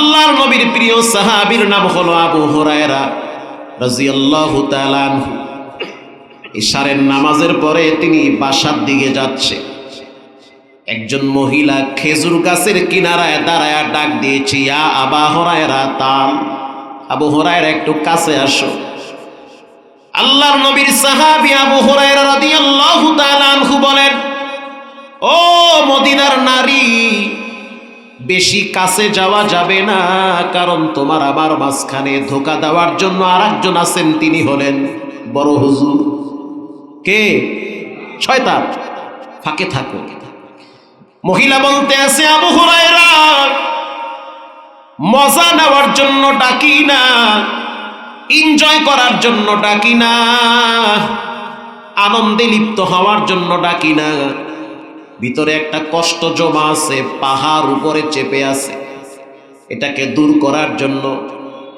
আল্লাহর নবীর প্রিয় সাহাবীর নাম হলো আবু হুরায়রা রাদিয়াল্লাহু তাআলা আনহু। ইশারের নামাজের পরে তিনি বাসার দিকে যাচ্ছে। একজন মহিলা খেজুর গাছের কিনারায় দাঁড়ায় ডাক দিয়েছে, ইয়া আবা হরায়রা তাল আবু হরায়রা, একটু কাছে আসো। আল্লাহর নবীর সাহাবী আবু হুরায়রা রাদিয়াল্লাহু তাআলা আনহু বলেন, ও মদিনার নারী বেশি কাছে যাওয়া যাবে না, কারণ তোমার আবার মাঝখানে ধোকা দেওয়ার জন্য আরেকজন আছেন, তিনি হলেন বড় হুজুর। কে? শয়তান। ফাঁকে থাকো। মহিলা বলতে আছে, আবু হুরায়রা, মজা নেওয়ার জন্য ডাকি না, এনজয় করার জন্য ডাকি না, আনন্দে লিপ্ত হওয়ার জন্য ডাকি না। ভিতরে একটা কষ্ট জমা আছে, পাহাড় উপরে চেপে আছে। এটাকে দূর করার জন্য,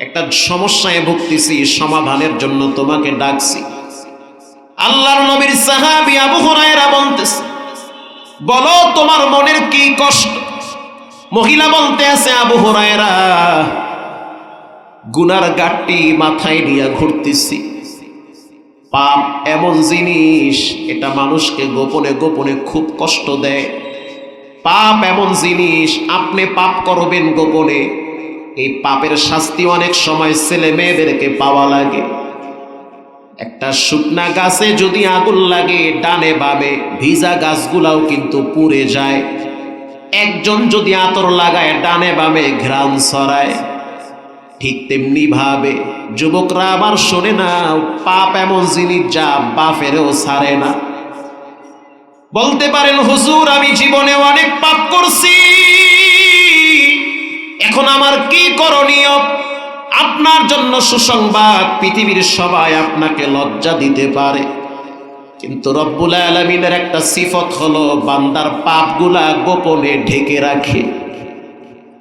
একটা সমস্যায় ভুগতেছি, সমাধানের জন্য তোমাকে ডাকছি। আল্লাহর নবীর সাহাবী আবু হুরায়রা বলতেছে, বলো তোমার মনের কি কষ্ট? মহিলা বলতে আছে, আবু হুরায়রা, গুনার গাঠটি মাথায় নিয়ে ঘুরতেছি। পাপ এমন জিনিস, এটা মানুষকে গোপনে গোপনে খুব কষ্ট দেয়। পাপ এমন জিনিস, আপনি পাপ করবেন গোপনে। এই পাপের শাস্তি অনেক সময় ছেলে মেয়েদেরকে পাওয়া লাগে। একটা শুকনা গাছে যদি আগুন লাগে, ডানে বামে ভিজা গাছগুলাও কিন্তু পুড়ে যায়। একজন যদি আতর লাগায়, ডানে বামে ঘ্রাণ ছড়ায়। ঠিক তেমনি ভাবে, যুবকরা আবার শোনে না, পাপ এমন জিনিস যা বাপেরও ছাড়ে না। বলতে পারেন, হুজুর, আমি জীবনে অনেক পাপ করছি। এখন আমার কি করণীয়? আপনার জন্য সুসংবাদ, পৃথিবীর সবাই আপনাকে লজ্জা দিতে পারে। কিন্তু রব্বুল আলমিনের একটা সিফত হলো, বান্দার পাপগুলা গোপনে ঢেকে রাখে।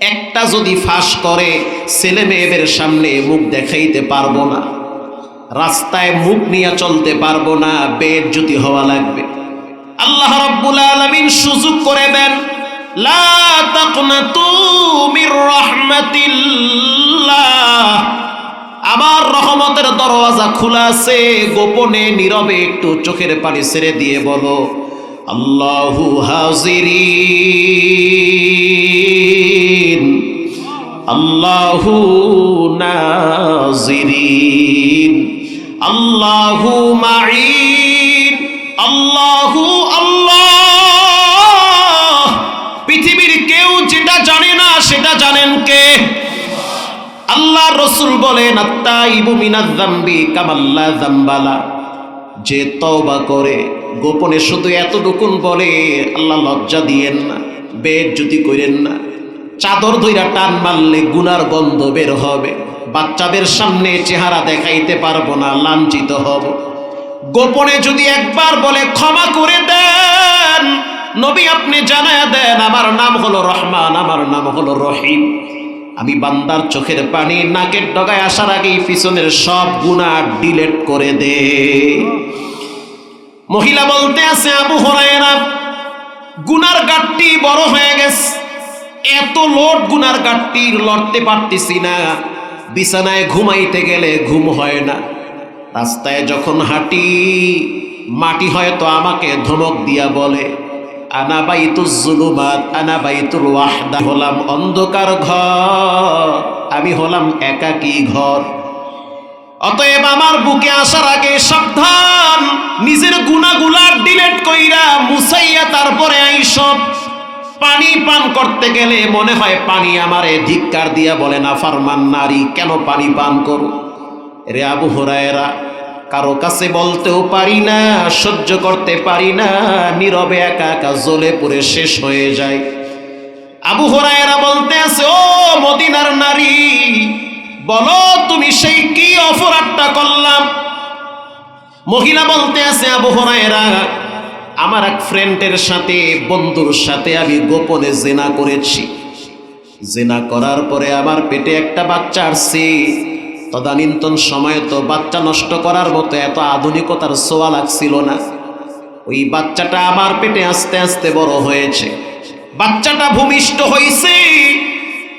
একটা যদি ফাঁস করে, ছেলে মেয়েদের সামনে মুখ দেখাইতে পারব না, রাস্তায় মুখ নিয়ে চলতে পারব না বেদ যদি হওয়া লাগবে। আল্লাহ রব্বুল আলমিন সুযোগ করে দেন আমার রহমতের দরওয়াজা খোলা আছে, গোপনে, নীরবে একটু চোখের পানি ছেড়ে দিয়ে বলো, আল্লাহু হাজিরিন আল্লাহু নাজিরিন, আল্লাহু মাইন আল্লাহু আল্লাহ। পৃথিবীর কেউ যেটা জানে না সেটা জানেন কে? আল্লাহ রসুল বলেন আত্মাইবু মিনাজ্জাম্বি কামাল্লা জাম্বালা যে তওবা করে, গোপনে শুধু এতটুকুন বলে আল্লাহ লজ্জা দিয়েন না বেদ যদি করেন না। চাদর ধইরা টান মারলে গুনার গন্ধ বের হবে। বাচ্চাদের সামনে চেহারা দেখাইতে পারব না, লাঞ্ছিত হব। গোপনে যদি একবার বলে, ক্ষমা করে দেন, নবী আপনি জানায় দেন, আমার নাম হলো রহমান, আমার নাম হলো রহিম। আমি বান্দার চোখের পানি নাকের ডগায় আসার আগেই পিছনের সব গুণা ডিলেট করে দে। মহিলা বলতে আছে, আবু হরায়রা, গুনার গাঠটি বড় হয়ে গেছে। এত লোড গুনার গাঠটি লড়তে পারতেছি না। বিছানায় ঘুমাইতে গেলে ঘুম হয় না। রাস্তায় যখন হাঁটি, মাটি হয়তো আমাকে ধমক দিয়া বলে, আনা বাইতুল জুলুমাত, আনা বাইতুল ওয়াহদা। হলাম অন্ধকার ঘর, আমি হলাম একাকী ঘর। অতএব আমার বুকে আসার আগে সাবধান, নিজের গুনাগুলা ডিলেট কইরা মুসাইয়া তারপরে আইসব। পানি পান করতে গেলে মনে হয় পানি আমারে ধিক্কার দিয়া বলে না, ফারমান নারী, কেন পানি পান করো? রে আবু হরায়রা, কারও কাছে বলতেও পারি না, সহ্য করতে পারি না, নীরবে একা একা জ্বলে পুড়ে শেষ হয়ে যায়। আবু হরায়রা বলতে আছে, ও মদিনার নারী, বলো তুমি সেই কি অপরাধটা করলাম? মহিলা বলতে আছে, আবু হরায়রা আমার এক ফ্রেন্ডের সাথে, বন্ধুর সাথে আমি গোপনে জেনা করেছি। জেনা করার পরে আমার পেটে একটা বাচ্চা আসছে। তদানীন্তন সময়ে তো বাচ্চা নষ্ট করার মতো এত আধুনিকতার সোয়া লাগছিল না। ওই বাচ্চাটা আমার পেটে আস্তে আস্তে বড় হয়েছে। বাচ্চাটা ভূমিষ্ঠ হয়েছে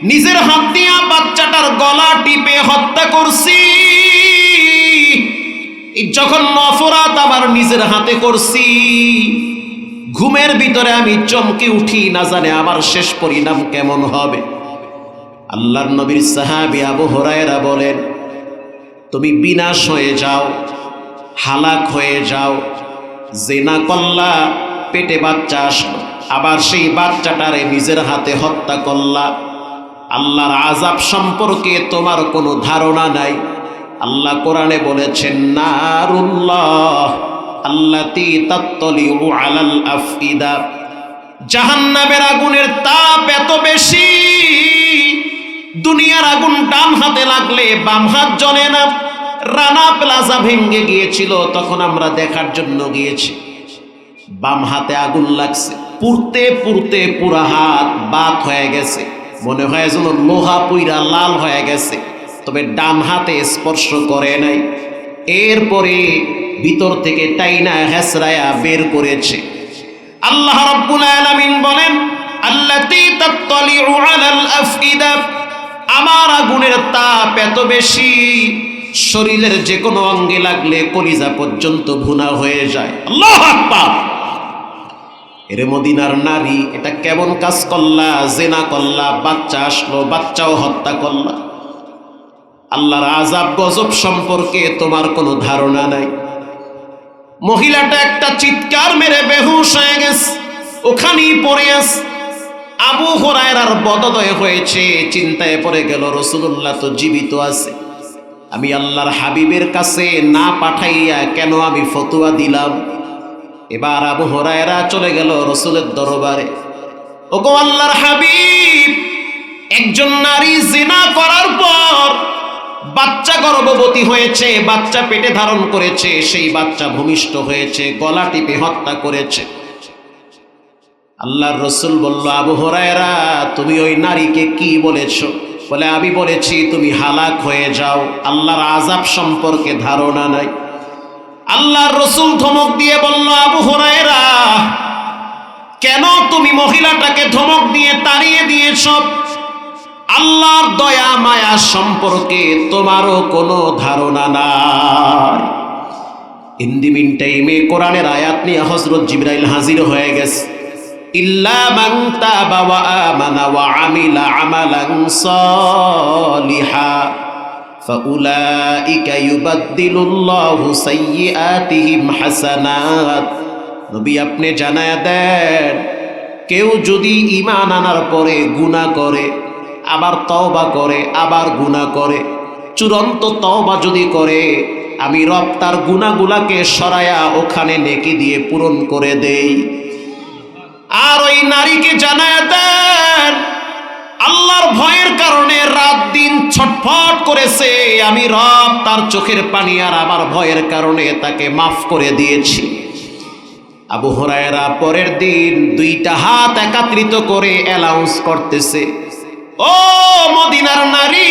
নিজের হাত দিয়া বাচ্চাটার গলা টিপে হত্যা করছি। যখন নফরাত আবার নিজের হাতে করছি, ঘুমের ভিতরে আমি চমকে উঠি, না জানে আমার শেষ পরিণাম কেমন হবে। আল্লাহর নবীর সাহাবি আবু হরায়রা বলেন, তুমি বিনাশ হয়ে যাও, হালাক হয়ে যাও, জেনা কল্লা, পেটে বাচ্চা আসলো, আবার সেই বাচ্চাটারে নিজের হাতে হত্যা করলা আল্লাহর আজাব সম্পর্কে তোমার কোনো ধারণা নাই। আল্লাহ কোরআনে বলেছেন, নারুল্লাহ আল্লাতি তাত্তলিউ আলাল আফইদা। জাহান্নামের আগুনের তাপ এত বেশি, দুনিয়ার আগুন ডান হাতে লাগলে বাম হাত জ্বলে না। রানা প্লাজা ভেঙ্গে গিয়েছিল, তখন আমরা দেখার জন্য গিয়েছি। বাম হাতে আগুন লাগছে, পুড়তে পুড়তে পুরা হাত বাত হয়ে গেছে। মনে হয় যেন লোহা পুইরা লাল হয়ে গেছে। তবে ডান হাতে স্পর্শ করে নাই। এরপরে ভিতর থেকে টাইনা হেসরায়া বের করেছে। আল্লাহ রাব্বুল আলামিন বলেন, আল্লাতী তাত্তালিউ আলাল আমার আগুনের তাপ এত বেশি, শরীরের যে কোনো অঙ্গে লাগলে কলিজা পর্যন্ত ভুনা হয়ে যায়। আল্লাহ আকবার! এরে মদিনার নারী এটা কেমন কাজ করলা, জেনা করলা, বাচ্চা আসলো, বাচ্চাও হত্যা করলা। আল্লাহর আজাব গজব সম্পর্কে তোমার কোনো ধারণা নাই। মহিলাটা একটা চিৎকার মেরে বেহুশ হয়ে গেছে, ওখানেই পড়ে আস আবু হরায়রার বদদয় হয়েছে, চিন্তায় পড়ে গেল রসুল্লাহ তো জীবিত আছে। আমি আল্লাহর হাবিবের কাছে না পাঠাইয়া কেন আমি ফতুয়া দিলাম? এবার আবু হরায়রা চলে গেল রসুলের দরবারে। ওগো আল্লাহর হাবিব, একজন নারী জিনা করার পর বাচ্চা গর্ভবতী হয়েছে, বাচ্চা পেটে ধারণ করেছে, সেই বাচ্চা ভূমিষ্ঠ হয়েছে, গলা টিপে হত্যা করেছে। আল্লাহর রসুল বলল, আবু হরায়রা, তুমি ওই নারীকে কি বলেছ? বলে, আমি বলেছি, তুমি হালাক হয়ে যাও, আল্লাহর আজাব সম্পর্কে ধারণা নাই। আল্লাহর রসুল ধমক দিয়ে বলল, আবু হরায়রা, কেন তুমি মহিলাটাকে ধমক দিয়ে তাড়িয়ে দিয়েছ? আল্লাহর দয়া, মায়া সম্পর্কে তোমারও কোনো ধারণা নাই। ইন্দি মিন টাইমে কোরআনের আয়াত নিয়ে হজরত জিব্রাইল হাজির হয়ে গেছে। ইল্লা মান তাবা ওয়া আমানা ওয়া আমিলা আমালান সালিহা, ফাউলাইকা ইউবাদদিলুল্লাহু সাইয়্যাতিহিম হাসানাত। নবী, আপনি জানায়া দেন, কেউ যদি ঈমান আনার পরে গুনাহ করে আবার তওবা করে, আবার গুনাহ করে। চূড়ান্ত তওবা যদি করে, আমি রব তার গুনাগুলাকে সরায়া ওখানে নেকি দিয়ে পূরণ করে দেই। আর ওই নারীকে জানায় দেন, আল্লাহর ভয়ের কারণে রাত দিন ছটফট করেছে, আমি রব তার চোখের পানি আর আমার ভয়ের কারণে তাকে মাফ করে দিয়েছি। আবু হরায়রা পরের দিন দুইটা হাত একাত্রিত করে অ্যালাউন্স করতেছে। ও মদিনার নারী,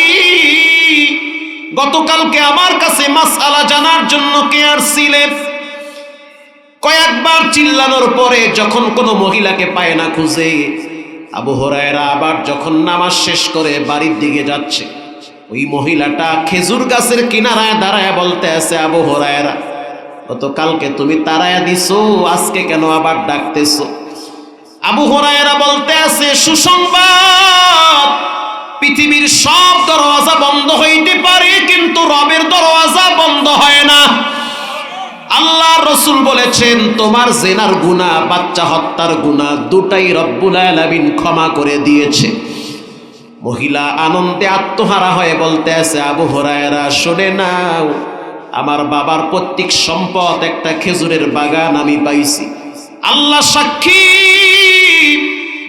গতকালকে আমার কাছে মাসআলা জানার জন্য কে আসছিলেন কয়েকবার চিল্লানোর পরে যখন কোনো মহিলাকে পায় না খুঁজে, আবু হরায়রা আবার যখন নামাজ শেষ করে বাড়ির দিকে যাচ্ছে, ওই মহিলাটা খেজুর গাছের কিনারায় দাঁড়ায় বলতে আছে, আবু হরায়রা, গতকালকে তুমি তারায়া দিছো, আজকে কেন আবার ডাকতেছো? আবু হরায়রা বলতে আছে, সুসংবাদ, পৃথিবীর সব দরওয়াজা বন্ধ হইতে পারে, কিন্তু রবের দরওয়াজা বন্ধ হয় না। আল্লাহ রসুল বলেছেন, তোমার জেনার গুণা বাচ্চা হত্যার গুণা দুটাই রব্বুল আলামিন ক্ষমা করে দিয়েছে। মহিলা আনন্দে আত্মহারা হয়ে বলতে আছে, আবু হরায়রা, শোনে নাও, আমার বাবার প্রত্যেক সম্পদ একটা খেজুরের বাগান আমি পাইছি। আল্লাহ সাক্ষী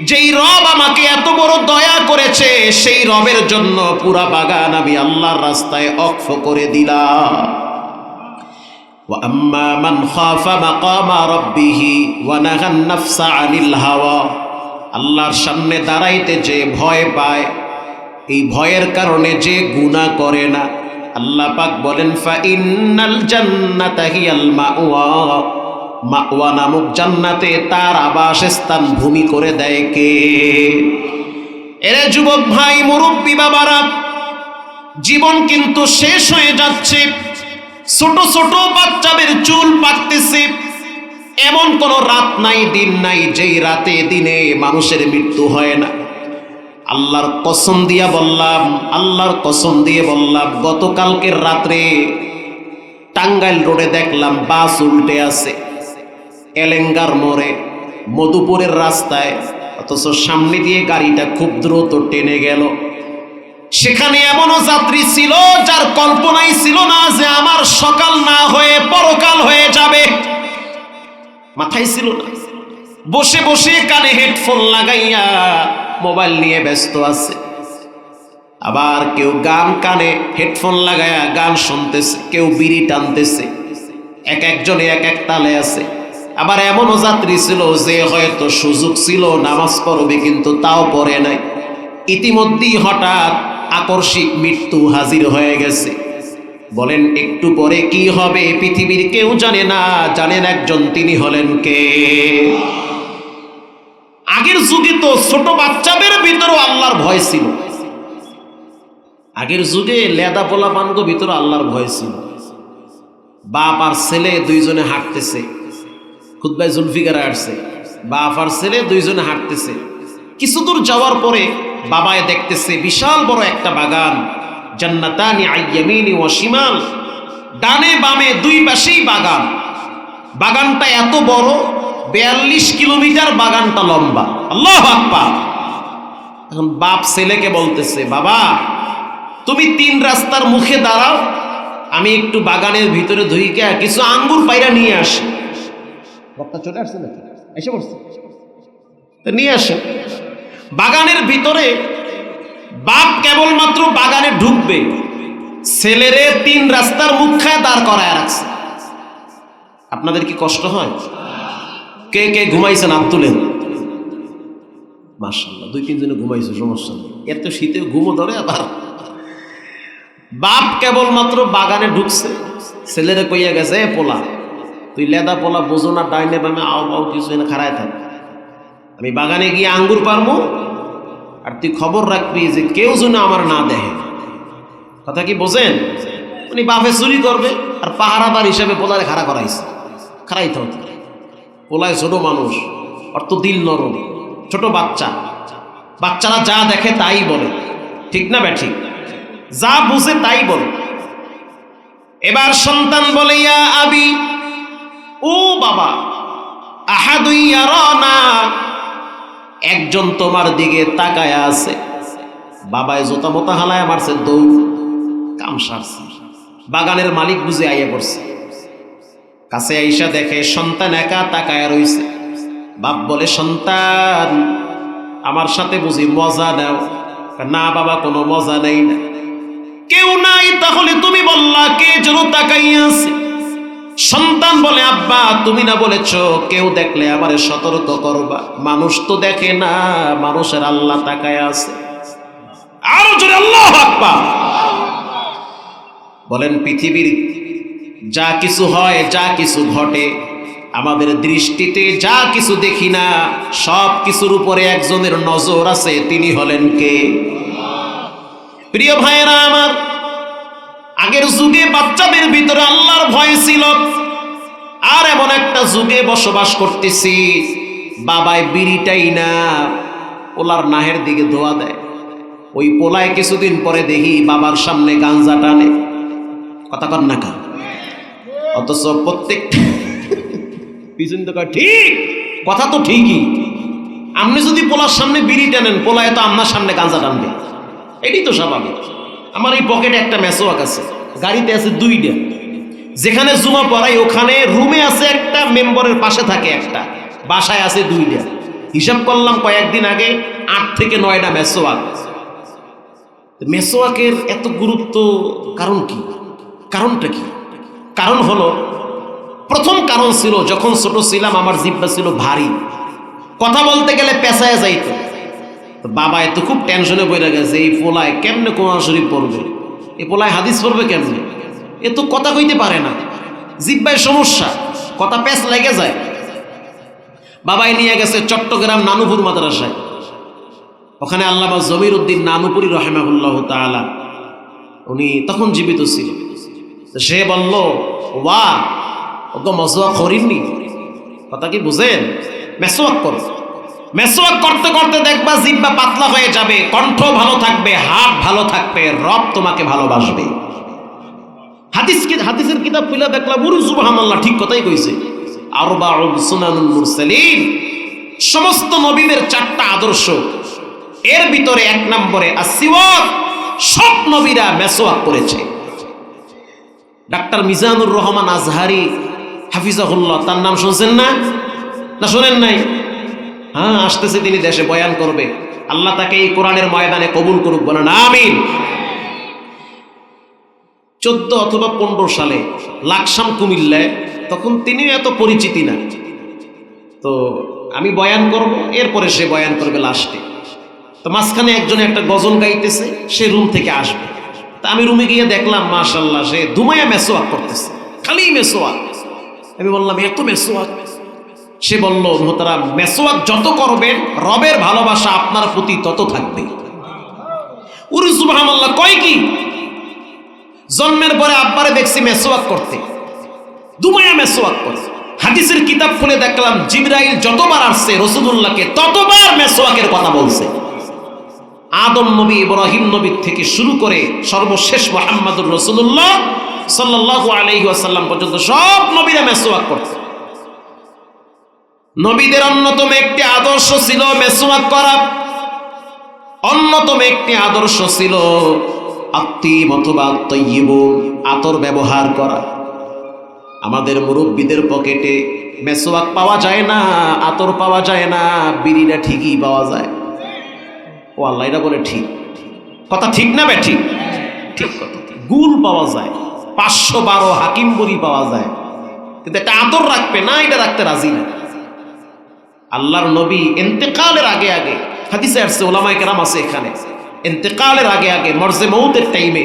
যেই রব আমাকে এত বড় দয়া করেছে সেই রবের জন্য পুরা বাগান আমি আল্লাহর রাস্তায় অক্ষ করে দিলাম وأما من خاف مقام ربه ونهى النفس عن الهوى আল্লাহর সামনে দাঁড়াইতে যে ভয় পায় এই ভয়ের কারণে যে গুনাহ করে না আল্লাহ পাক বলেন ফা ইন্নাল জান্নাতা হিয়াল মাওয়া মাওয়া নামক জান্নাতে তার আবাসস্থান ভূমি করে দেয় কে? এরে যুবক ভাই, মুরব্বী বাবারা, জীবন কিন্তু শেষ হয়ে যাচ্ছে। ছোট ছোট বাচ্চাদের চুল পাকতেছে। এমন কোন রাত নাই, দিন নাই, যেই রাতে, দিনে মানুষের মৃত্যু হয় না। আল্লাহর কসম দিয়া বললাম, আল্লাহর কসম দিয়ে বললাম, গতকালকের রাত্রে টাঙ্গাইল রোডে দেখলাম বাস উল্টে আছে। এলেঙ্গার মোড়ে, মধুপুরের রাস্তায়, অথচ সামনে দিয়ে গাড়িটা খুব দ্রুত টেনে গেল। সেখানে এমনও যাত্রী ছিল যার কল্পনাই ছিল না যে আমার সকাল না হয়ে পরকাল হয়ে যাবে। মাথায় ছিল না। বসে বসে কানে হেডফোন লাগাইয়া মোবাইল নিয়ে ব্যস্ত আছে। আবার কেউ গান কানে হেডফোন লাগাইয়া গান শুনতেছে, কেউ বিড়ি টানতেছে। এক একজনে এক এক তালে আছে। আবার এমনও যাত্রী ছিল যে হয়তো সুযোগ ছিল, নামাজ পড়বে কিন্তু তাও পড়ে নাই। ইতিমধ্যেই হঠাৎ আকর্ষিক মৃত্যু হাজির হয়ে গেছে। বলেন, একটু পরে কি হবে? পৃথিবীর কেউ জানে না। জানেন একজন, তিনি হলেন কে? আগের যুগে তো ছোট বাচ্চাদের ভিতরেও আল্লাহর ভয় ছিল। আগের যুগে লেদা পোলা পানগো ভিতরে আল্লাহর ভয় ছিল। বাপ আর ছেলে দুইজনে হাঁটতেছে। খুদ্াই জুলফিকার আসছে। বাপ আর ছেলে দুইজনে হাঁটতেছে। কিছু দূর যাওয়ার পরে বাবায় দেখতেছে বিশাল বড় একটা বাগান। জান্নাতানি আইয়ামিনি ও শিমাল। ডানে বামে দুই পাশেই বাগান। বাগানটা এত বড়, বিয়াল্লিশ কিলোমিটার বাগানটা লম্বা। আল্লাহ আকবার। এখন বাপ ছেলেকে বলতেছে, বাবা, তুমি তিন রাস্তার মুখে দাঁড়াও, আমি একটু বাগানের ভিতরে ধুইকে কিছু আঙ্গুর পায়রা নিয়ে আসি। বক্তা চলে আসছে নাকি? এসে পড়ছে। নিয়ে আসে বাগানের ভিতরে বাপ কেবলমাত্র বাগানে ঢুকবে, ছেলেরে তিন রাস্তার মুখায় দাঁড় করায় রাখছে। আপনাদের কি কষ্ট হয়? কে কে ঘুমাইছেন হাত তুলেন? মার্শাল্লাহ দুই তিন দিনে ঘুমাইছে, সমস্যা নেই। এত শীতে ঘুমো ধরে আবার। বাপ কেবলমাত্র বাগানে ঢুকছে, ছেলেরে কইয়া গেছে পোলা তুই লেদা পোলা বোঝো না, ডাইনে বামে আও আও কিছু এনে খাড়ায় থাক। আমি বাগানে গিয়ে আঙ্গুর পারব আর তুই খবর রাখবি যে কেউ যেন আমার না দেখে। কথা কি বোঝেন? উনি বাপে চুরি করবে, আর পাহারাদার হিসেবে পোলারে খাড়া করাইছে। খাড়াইতে হতো পোলায় ছোট মানুষ, অর্থ দিল নরম, ছোট বাচ্চা। বাচ্চারা যা দেখে তাই বলে। ঠিক না ব্যাঠিক যা বুঝে তাই বলে। এবার সন্তান বলে, ইয়া আবি ও বাবা আহাদুই না একজন তোমার দিকে তাকায় আছে। বাবায় জোতা মোতা হালায় মারছে, দৌড়, কাম বাগানের মালিক বুঝে আইয়া পড়ছে। কাছে আইসা দেখে সন্তান একা তাকায় রইছে। বাপ বলে, সন্তান, আমার সাথে বুঝি মজা নাও। না বাবা, কোনো মজা নেই না। কেউ নাই তাহলে তুমি বললা, কে যেন তাকাইয়া আছে? সন্তান বলে, আব্বা, তুমি না বলেছ কেউ দেখলে আমারে সতর্ক করবা? মানুষ তো দেখে না, মানুষের আল্লাহ তাকায় আছে। আরও জোরে, আল্লাহ আব্বা বলেন, পৃথিবীর যা কিছু হয়, যা কিছু ঘটে, আমাদের দৃষ্টিতে যা কিছু দেখি না, সব কিছুর উপরে একজনের নজর আছে, তিনি হলেন কে? প্রিয় ভাইয়েরা আমার আগের যুগে বাচ্চাদের ভিতরে আল্লাহর ভয় ছিল। আর এমন একটা যুগে বসবাস করতেছি। বাবায় বিড়িটাই না, পোলার নাহের দিকে ধোয়া দেয়। ওই পোলায় কিছুদিন পরে দেখি বাবার সামনে গাঞ্জা টানে। কথা কর না কা অথচ প্রত্যেক পিছন তো ঠিক, কথা তো ঠিকই। আপনি যদি পোলার সামনে বিড়ি টানেন, পোলায় তো আপনার সামনে গাঞ্জা টানবে। এটাই তো স্বাভাবিক। আমার এই পকেটে একটা মেসোয়াক আছে। গাড়িতে আছে দুইটা। যেখানে জুমা পড়াই ওখানে রুমে আছে একটা মেম্বারের পাশে থাকে একটা। বাসায় আছে দুইটা। হিসাব করলাম কয়েকদিন আগে আট থেকে নয়টা মেসোয়াক মেসোয়াকের এত গুরুত্ব কারণ কি? কারণটা কি? কারণ হলো, প্রথম কারণ ছিল, যখন ছোট ছিলাম, আমার জিব্বা ছিল ভারী। কথা বলতে গেলে পেশায় যাইতো। তো বাবা এত খুব টেনশনে পড়ে গেছে, এই পোলায় কেমনে কোরআন শরীফ পড়বে? এই পোলায় হাদিস পড়বে কেমনে? এ তো কথা কইতে পারে না। জিব্বায় সমস্যা, কথা পেঁচ লেগে যায়। বাবাই নিয়ে গেছে চট্টগ্রাম নানুপুর মাদ্রাসায়। ওখানে আল্লামা জমির উদ্দিন নানুপুরি রহেমাহুল্লাহ তাআলা, উনি তখন জীবিত ছিল সে বলল, ওয়া ওকে মসওয়াক করিনি কথা কি বুঝেন? মেসোয়াক করো। মেসোয়াক করতে করতে দেখবা জিব্বা পাতলা হয়ে যাবে, কণ্ঠ ভালো থাকবে, হাত ভালো থাকবে, রব তোমাকে ভালোবাসবে। হাদিস হাদিসের কিতাব খুলে দেখলাম উরু সুবহানাল্লাহ, ঠিক কথাই কইছে। আরবাউল সুনানুল মুরসালিন। সমস্ত নবীদের চারটা আদর্শ। এর ভিতরে এক নম্বরে আসিওয়াক সব নবীরা মেসোয়াক করেছে। ডাক্তার মিজানুর রহমান আজহারি হাফিজাহুল্লাহ, তার নাম শুনছেন না? না শোনেন নাই? হ্যাঁ আসতেছে তিনি দেশে, বয়ান করবে। আল্লাহ তাকে এই কোরআনের ময়দানে কবুল করুক, বলেন, আমিন। চোদ্দ অথবা পনেরো সালে লাকসাম কুমিল্লায় তখন তিনি এত পরিচিতি না। তো আমি বয়ান করব, এরপরে সে বয়ান করবে লাস্টে। তো মাঝখানে একজনে একটা গজল গাইতেছে, সে রুম থেকে আসবে। তা আমি রুমে গিয়ে দেখলাম মাশাল্লাহ সে দুমায়া মেসোয়াক করতেছে, খালি মেসোয়াক। আমি বললাম, এত মেসোয়াক? সে বলল মোহতারা মেসোয়াক যত করবেন রবের ভালোবাসা আপনার প্রতি তত থাকবে। কয় কি? জন্মের পরে আব্বারে দেখছি মেসোয়াক করতে। দুমায়া মেসোয়াক করে। হাদিসের কিতাব খুলে দেখলাম, জিবরাইল যতবার আসছে, রসুলুল্লাহকে ততবার মেসোয়াকের কথা বলছে। আদম নবী, ইব্রাহিম নবীর থেকে শুরু করে সর্বশেষ মোহাম্মদুর রসুল্লাহ সাল্লাহ আলহি আসাল্লাম পর্যন্ত সব নবীরা মেসোয়াক করছে। নবীদের অন্যতম একটি আদর্শ ছিল মেসোয়াক করা। অন্যতম একটি আদর্শ ছিল আত্মিম অথবা তৈব আতর ব্যবহার করা। আমাদের মুরব্বীদের পকেটে মেসোয়াক পাওয়া যায় না, আতর পাওয়া যায় না, বিড়িটা ঠিকই পাওয়া যায়। ও আল্লাহ, এটা বলে ঠিক। কথা ঠিক না বে ঠিক? ঠিক কথা। গুল পাওয়া যায়, পাঁচশো বারো হাকিম বড়ি পাওয়া যায়। কিন্তু একটা আতর রাখবে না, এটা রাখতে রাজি না। আল্লাহর নবী এন্তেকালের আগে আগে, হাদিসে আসছে, ওলামায় কেরাম আছে এখানে। এন্তেকালের আগে আগে, মর্জে মৌতের টাইমে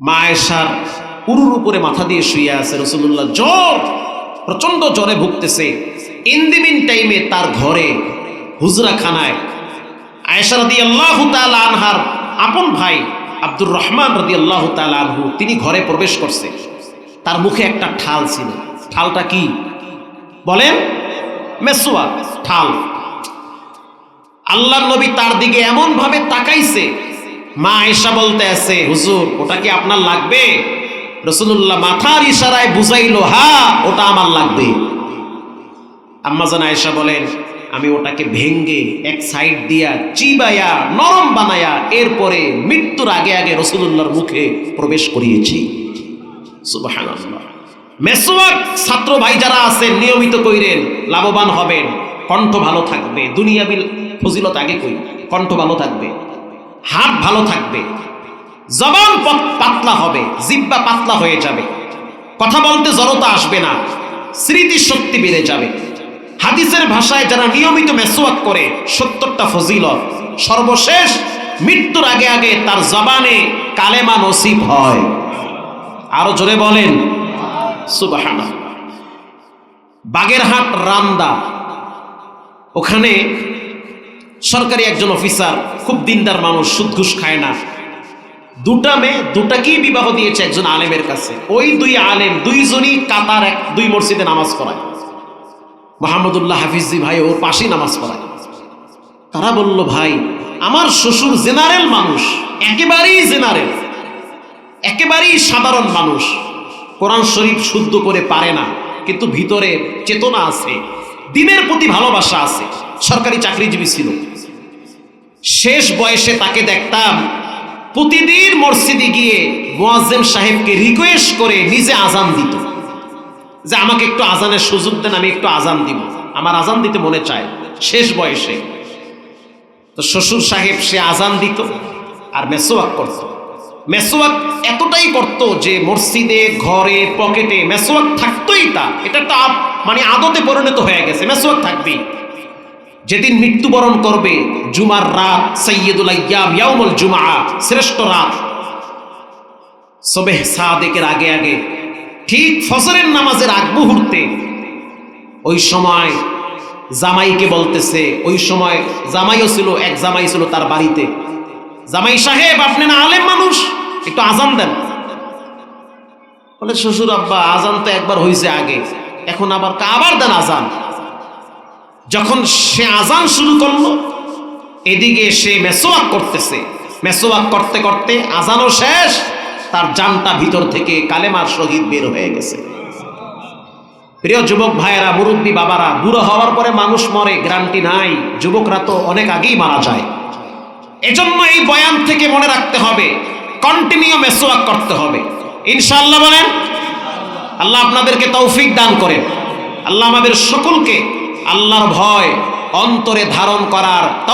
মায়েশার উরুর উপরে মাথা দিয়ে শুয়ে আছে রসুল্লাহ জ্বর প্রচণ্ড জ্বরে ভুগতেছে। ইন্দিমিন টাইমে তার ঘরে হুজরা খানায় আয়েশা রাদি আল্লাহ আনহার আপন ভাই আব্দুর রহমান রাদি আল্লাহ আনহু, তিনি ঘরে প্রবেশ করছে। তার মুখে একটা ঠাল ছিল। ঠালটা কি? বলেন, মেসুয়া ঠাল আল্লাহ নবী তার দিকে এমন ভাবে তাকাইছে, মা আয়েশা বলতে আছে, হুজুর, ওটা কি আপনার লাগবে? রসুল্লাহ মাথার ইশারায় বুঝাইলো, হা, ওটা আমার লাগবে। আম্মা জান আয়েশা বলেন, আমি ওটাকে ভেঙ্গে এক সাইড দিয়া চিবায়া, নরম বানায়া, এরপরে মৃত্যুর আগে আগে রসুল্লাহর মুখে প্রবেশ করিয়েছি। সুবহানাল্লাহ। মেসোয়াক ছাত্র ভাই যারা আছেন, নিয়মিত কইরেন, লাভবান হবেন। কণ্ঠ ভালো থাকবে। দুনিয়াবিল ফজিলত আগে কই? কণ্ঠ ভালো থাকবে। হাত ভালো থাকবে। জবান পত- পাতলা হবে। জিব্বা পাতলা হয়ে যাবে। কথা বলতে জড়তা আসবে না। স্মৃতি শক্তি বেড়ে যাবে। হাদিসের ভাষায় যারা নিয়মিত মেসোয়াক করে, সত্তরটা ফজিলত, সর্বশেষ মৃত্যুর আগে আগে তার জবানে কালেমা নসিব হয়। আরও জোরে বলেন সুবাহানা বাগেরহাট রামদা। ওখানে সরকারি একজন অফিসার, খুব দিনদার মানুষ সুদঘুষ খায় না। দুটা মেয়ে, দুটাকেই বিবাহ দিয়েছে একজন আলেমের কাছে। ওই দুই আলেম দুইজনই কাতার এক, দুই মসজিদে নামাজ পড়ায়। মোহাম্মদুল্লাহ হাফিজি ভাই, ওর পাশেই নামাজ পড়ায়। তারা বলল, ভাই, আমার শ্বশুর জেনারেল মানুষ, একেবারেই জেনারেল, একেবারেই সাধারণ মানুষ। কোরআন শরীফ শুদ্ধ করে পারে না, কিন্তু ভিতরে চেতনা আছে, দিনের প্রতি ভালোবাসা আছে, সরকারি চাকরিজীবী ছিল। শেষ বয়সে তাকে দেখতাম প্রতিদিন মসজিদে গিয়ে মোয়াজ্জেম সাহেবকে রিকোয়েস্ট করে নিজে আজান দিত। যে আমাকে একটু আজানের সুযোগ দেন, আমি একটু আজান দিব। আমার আজান দিতে মনে চায়, শেষ বয়সে। তো শ্বশুর সাহেব সে আজান দিত আর মেসোয়াক করত। মেসোয়াক এতটাই করত যে মসজিদে, ঘরে, পকেটে মেসোয়াক থাকতোই তা। এটা একটা মানে আদতে পরিণত হয়ে গেছে। মেসোয়াক থাকবেই যেদিন মৃত্যুবরণ করবে, জুমার রাত সৈয়দুল আয়াম ইয়াউমুল জুমা শ্রেষ্ঠ রাত। সবেহ সাদেকের আগে আগে, ঠিক ফজরের নামাজের আগ মুহূর্তে, ওই সময় জামাইকে বলতেছে, ওই সময় জামাইও ছিল, এক জামাই ছিল তার বাড়িতে। জামাই সাহেব, আপনি না আলেম মানুষ? একটু আজান দেন। বলে, শ্বশুর আব্বা, আজান তো একবার হয়েছে আগে। এখন আবার আবার দেন আজান। যখন সে আজান শুরু করল, এদিকে সে মেসোয়াক করতেছে। মেসোয়াক করতে করতে আজানও শেষ, তার জানটা ভিতর থেকে কালেমার শহীদ বের হয়ে গেছে। প্রিয় যুবক ভাইয়েরা, মুরব্বী বাবারা, বুড়ো হওয়ার পরে মানুষ মরে গ্রান্টি নাই। যুবকরা তো অনেক আগেই মারা যায়। এজন্য এই বয়ান থেকে মনে রাখতে হবে কন্টিনিউ মেসোয়াক করতে হবে। ইনশাল্লাহ বলেন, আল্লাহ আপনাদেরকে তৌফিক দান করেন। আল্লাহ আমাদের সকলকে আল্লাহর ভয়, অন্তরে ধারণ করার তৌফিক